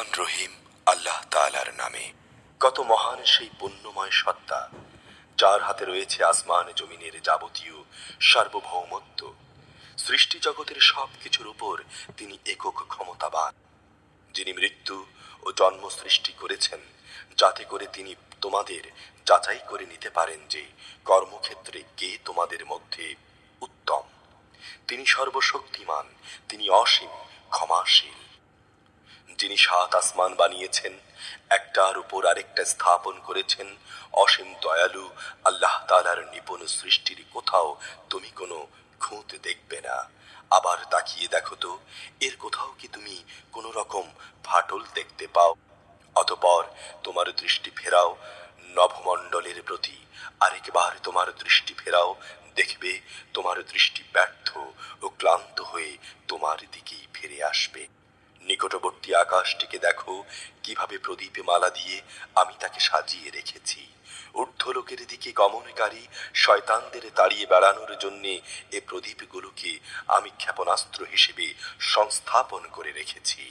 রহমান রহিম, আল্লাহ তাআলার নামে। কত মহান সেই পুণ্যময় সত্তা, যার হাতে রয়েছে আসমান জমিনের যাবতীয় সার্বভৌমত্ব। সৃষ্টি জগতের সব কিছুর উপর তিনি একক ক্ষমতাবান, যিনি মৃত্যু ও জন্ম সৃষ্টি করেছেন, যাতে করে তিনি তোমাদের যাচাই করে নিতে পারেন যে কর্মক্ষেত্রে কে তোমাদের মধ্যে উত্তম। তিনি সর্বশক্তিমান, তিনি অসীম ক্ষমাশীল। যিনি সাত আসমান বানিয়েছেন, একটার উপর আরেকটা স্থাপন করেছেন, অসীম দয়ালু আল্লাহ তালার নিপুণ সৃষ্টির কোথাও তুমি কোনো খুঁত দেখবে না। আবার তাকিয়ে দেখো তো, এর কোথাও কি তুমি কোনো রকম ফাটল দেখতে পাও? অতপর তোমার দৃষ্টি ফেরাও নভমণ্ডলের প্রতি আরেকবার তোমার দৃষ্টি ফেরাও, দেখবে তোমার দৃষ্টি ব্যর্থ ও ক্লান্ত হয়ে তোমার দিকেই ফিরে আসবে। নিকটবর্তী আকাশটিকে দেখো, কীভাবে প্রদীপে মালা দিয়ে আমি তাকে সাজিয়ে রেখেছি। ঊর্ধ্বলোকের দিকে গমনকারী শয়তানদের তাড়িয়ে বেড়ানোর জন্যে এ প্রদীপগুলোকে আমি ক্ষেপণাস্ত্র হিসেবে সংস্থাপন করে রেখেছি।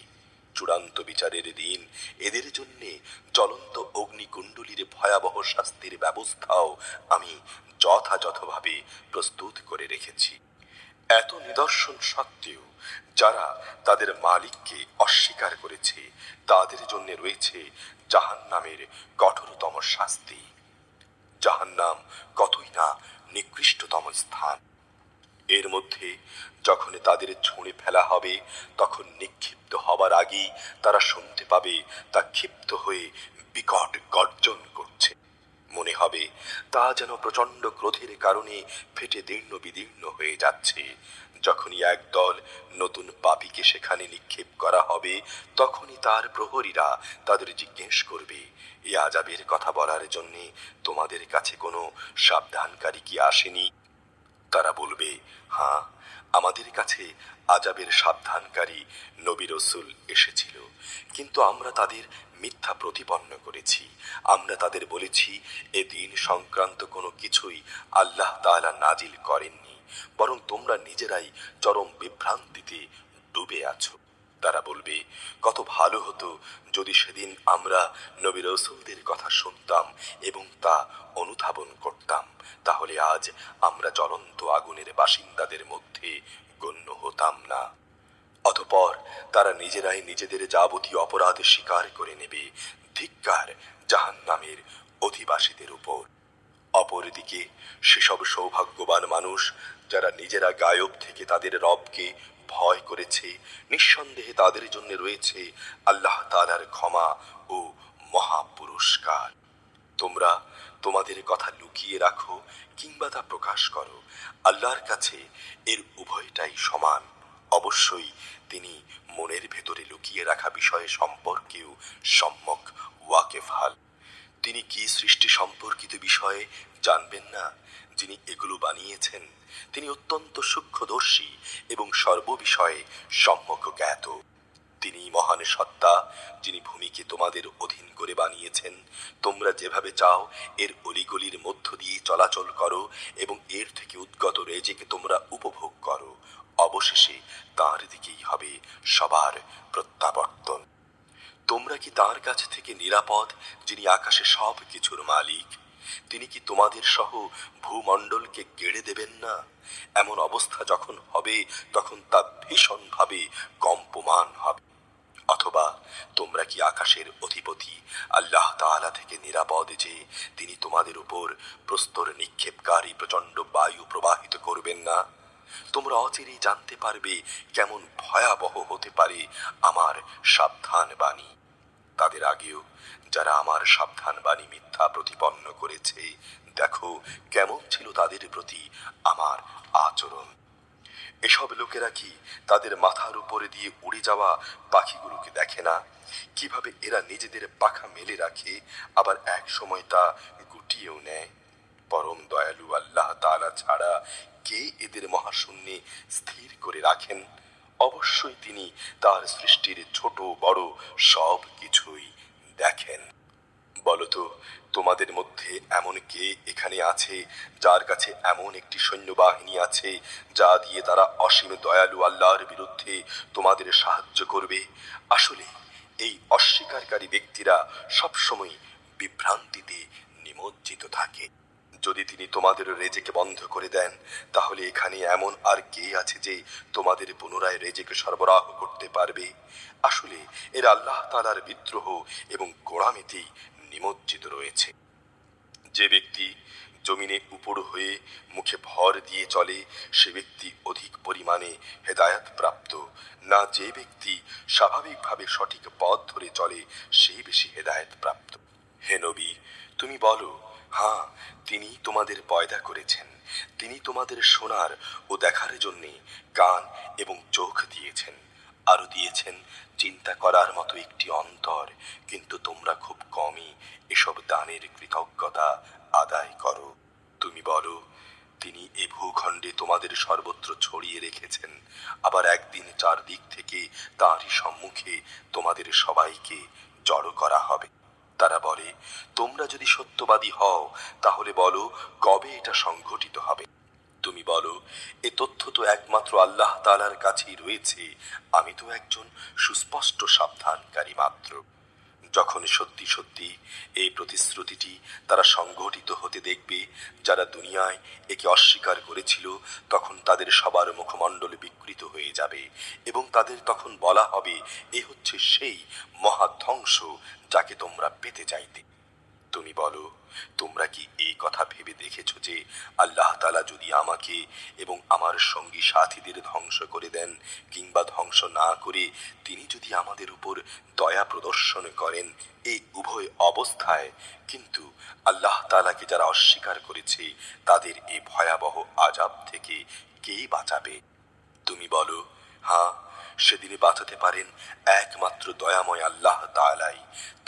চূড়ান্ত বিচারের দিন এদের জন্যে জ্বলন্ত অগ্নিকুণ্ডলীর ভয়াবহ শাস্তির ব্যবস্থাও আমি যথাযথভাবে প্রস্তুত করে রেখেছি। এত নিদর্শন সত্ত্বেও যারা তাদের মালিককে অস্বীকার করেছে, তাদের জন্য রয়েছে জাহান নামের কঠোরতম শাস্তি। জাহান নাম কতই না নিকৃষ্টতম স্থান। এর মধ্যে যখন তাদের ছুঁড়ে ফেলা হবে, তখন নিক্ষিপ্ত হবার আগেই তারা শুনতে পাবে, তা ক্ষিপ্ত হয়ে বিকট গর্জন করছে। মনে হবে। তা যেন প্রচণ্ড ক্রোধের কারণে ফেটে দীর্ণ বিদীর্ণ হয়ে যাচ্ছে। যখনই একদল নতুন পাপীকে সেখানে নিক্ষেপ করা হবে, তখনই তার প্রহরীরা তাদের জিজ্ঞেস করবে, এ আজাবের কথা বলার জন্যে তোমাদের কাছে কোনো সাবধানকারী কি আসেনি? তারা বলবে হ্যাঁ আমাদের কাছে আজাবের সাবধানকারী নবী রসুল এসেছিল। কিন্তু আমরা তাদের মিথ্যা প্রতিপন্ন করেছি। আমরা তাদের বলেছি, এ দিন সংক্রান্ত কোনো কিছুই আল্লাহ তাআলা নাজিল করেননি, বরং তোমরা নিজেরাই চরম বিভ্রান্তিতে ডুবে আছো। তারা বলবে, কত ভালো হতো যদি সেদিন আমরা নবী রসুলদের কথা শুনতাম এবং তা অনুধাবন করতাম। তাহলে আজ আমরা জ্বলন্ত আগুনের বাসিন্দাদের মধ্যে গণ্য হতাম না। অতপর তারা নিজেরাই নিজেদের যাবতীয় অপরাধ স্বীকার করে নেবে। ধিক্কার জাহান নামের অধিবাসীদের উপর। অপরদিকে সেসব সৌভাগ্যবান মানুষ যারা নিজেরা গায়ব থেকে তাদের রবকে ভয় করেছে, নিঃসন্দেহে তাদের জন্য রয়েছে আল্লাহ তাআলার ক্ষমা ও মহাপুরস্কার। তোমরা তোমাদের কথা লুকিয়ে রাখো কিংবা তা প্রকাশ করো। আল্লাহর কাছে এর উভয়টাই সমান। অবশ্যই তিনি মনের ভেতরে লুকিয়ে রাখা বিষয়ে সম্পর্কেও সম্যক ওয়াকেফাল তিনি কি সৃষ্টি সম্পর্কিত বিষয়ে জানবেন না? যিনি এগুলো বানিয়েছেন, তিনি অত্যন্ত সূক্ষ্মদর্শী এবং সর্ববিষয়ে সম্যক জ্ঞাত। তিনি মহান সত্তা, যিনি ভূমিকে তোমাদের অধীন করে বানিয়েছেন। তোমরা যেভাবে চাও, এর অলিগলির মধ্য দিয়ে চলাচল করো এবং এর থেকে উদ্গত রেজেকে তোমরা উপভোগ করো। অবশেষে তার দিকেই হবে সবার প্রত্যাবর্তন। তোমরা কি তার কাছ থেকে নিরাপদ, যিনি আকাশে সব কিছুর মালিক? তিনি কি তোমাদের সহ ভূমণ্ডলকে কেড়ে দেবেন না? এমন অবস্থা যখন হবে, তখন তা ভীষণভাবে কম্পমান হবে। অথবা তোমরা কি আকাশের অধিপতি, আল্লাহ তাআলা থেকে নিরাপদ যে তিনি তোমাদের উপর প্রস্তর নিক্ষেপকারী প্রচণ্ড বায়ু প্রবাহিত করবেন না? তোমরা অচিরেই জানতে পারবে কেমন ভয়াবহ হতে পারে আমার সাবধান বাণী। তাদের আগেও যারা আমার সাবধান বাণী মিথ্যা প্রতিপন্ন করেছে, দেখো কেমন ছিল তাদের প্রতি আমার আচরণ। এসব লোকেরা কি তাদের মাথার উপরে দিয়ে উড়ে যাওয়া পাখিগুলোকে দেখে না? কীভাবে এরা নিজেদের পাখা মেলে রাখে, আবার এক সময় তা গুটিয়েও নেয়? পরম দয়ালু আল্লাহ তাআলা ছাড়া কে এদের মহাশূন্যে স্থির করে রাখেন? অবশ্যই তিনি তার সৃষ্টির ছোট, বড় সব কিছুই দেখেন। বলতো তোমাদের মধ্যে এমন কে এখানে আছে যার কাছে এমন একটি সৈন্যবাহিনী আছে যা দিয়ে তারা অসীম দয়ালু আল্লাহর বিরুদ্ধে তোমাদের সাহায্য করবে? আসলে এই অস্বীকারী ব্যক্তিরা সবসময় বিভ্রান্তিতে নিমজ্জিত থাকে। যদি তিনি তোমাদের রেজেকে বন্ধ করে দেন, তাহলে এখানে এমন আর কে আছে যে তোমাদের পুনরায় রেজেকে সরবরাহ করতে পারবে? আসলে এর আল্লাহ তালার বিদ্রোহ এবং গোড়ামিতেই নিমজ্জিত রয়েছে। যে ব্যক্তি জমিনে উপর হয়ে মুখে ভর দিয়ে চলে, সে ব্যক্তি অধিক পরিমাণে হেদায়াত প্রাপ্ত। না যে ব্যক্তি স্বাভাবিকভাবে সঠিক পথ ধরে চলে সেই বেশি হেদায়েত প্রাপ্ত। হে নবী, তুমি বলো হ্যাঁ তিনি তোমাদের পয়দা করেছেন। তিনি তোমাদের শোনার ও দেখার জন্যে কান এবং চোখ দিয়েছেন। আরও দিয়েছেন, চিন্তা করার মতো একটি অন্তর, কিন্তু তোমরা খুব কমই এসব দানের কৃতজ্ঞতা আদায় করো। তুমি বলো, তিনি এ ভূখণ্ডে তোমাদের সর্বত্র ছড়িয়ে রেখেছেন। আবার একদিন চারদিক থেকে তাঁরই সম্মুখে তোমাদের সবাইকে জড়ো করা হবে। তারা বলে তোমরা যদি সত্যবাদী হও, তাহলে বলো, কবে এটা সংঘটিত হবে? তুমি বলো, এ তথ্য তো একমাত্র আল্লাহ তালার কাছেই রয়েছে। আমি তো একজন সুস্পষ্ট সাবধানকারী মাত্র। যখন সত্যি সত্যি এই প্রতিশ্রুতিটি তারা সংঘটিত হতে দেখবে, যারা দুনিয়ায় একে অস্বীকার করেছিল, তখন তাদের সবার মুখমণ্ডল বিকৃত হয়ে যাবে এবং তাদের তখন বলা হবে, এ হচ্ছে সেই মহাধ্বংস যাকে তোমরা পেতে চাইতে। তুমি বলো, তোমরা কি এই কথা ভেবে দেখেছ যে আল্লাহ আমাকে এবং আমার সঙ্গী সাথীদের ধ্বংস করে দেন কিংবা ধ্বংস না করে তিনি যদি আমাদের উপর দয়া প্রদর্শন করেন এই উভয় অবস্থায়, কিন্তু আল্লাহ তালাকে যারা অস্বীকার করেছে, তাদের এই ভয়াবহ আজাব থেকে কে বাঁচাবে? তুমি বলো হ্যাঁ সেদিনে বাঁচাতে পারেন একমাত্র দয়াময় আল্লাহ তাআলাই,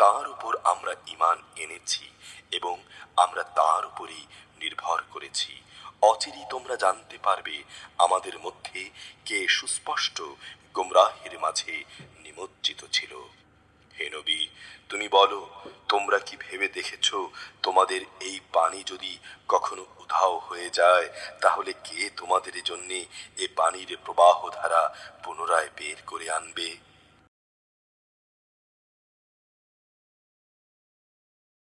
তার উপর আমরা ঈমান এনেছি এবং আমরা তার উপরই নির্ভর করেছি। অচিরেই তোমরা জানতে পারবে আমাদের মধ্যে কে সুস্পষ্ট গুমরাহের মাঝে নিমজ্জিত ছিল। হে নবী, তুমি বলো, তোমরা কি ভেবে দেখেছ তোমাদের এই পানি যদি কখনো উধাও হয়ে যায়, তাহলে কে তোমাদের জন্যে এ পানির প্রবাহ ধারা পুনরায় বের করে আনবে?